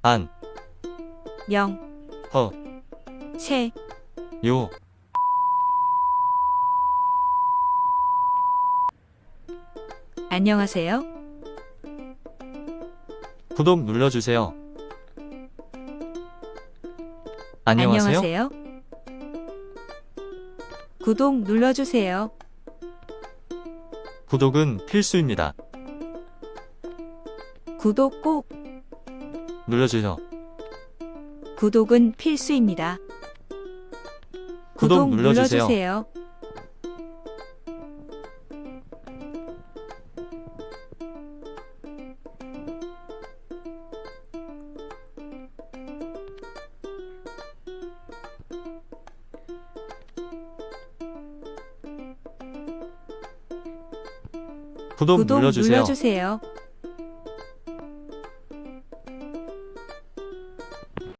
안, 영, 허, 세, 요. 안녕하세요. 구독 눌러주세요. 안녕하세요. 안녕하세요. 구독 눌러주세요. 구독은 필수입니다. 구독 꼭 눌러주세요. 구독은 필수입니다. 구독 눌러주세요. 눌러주세요. 구독, 구독 눌러주세요. 눌러주세요.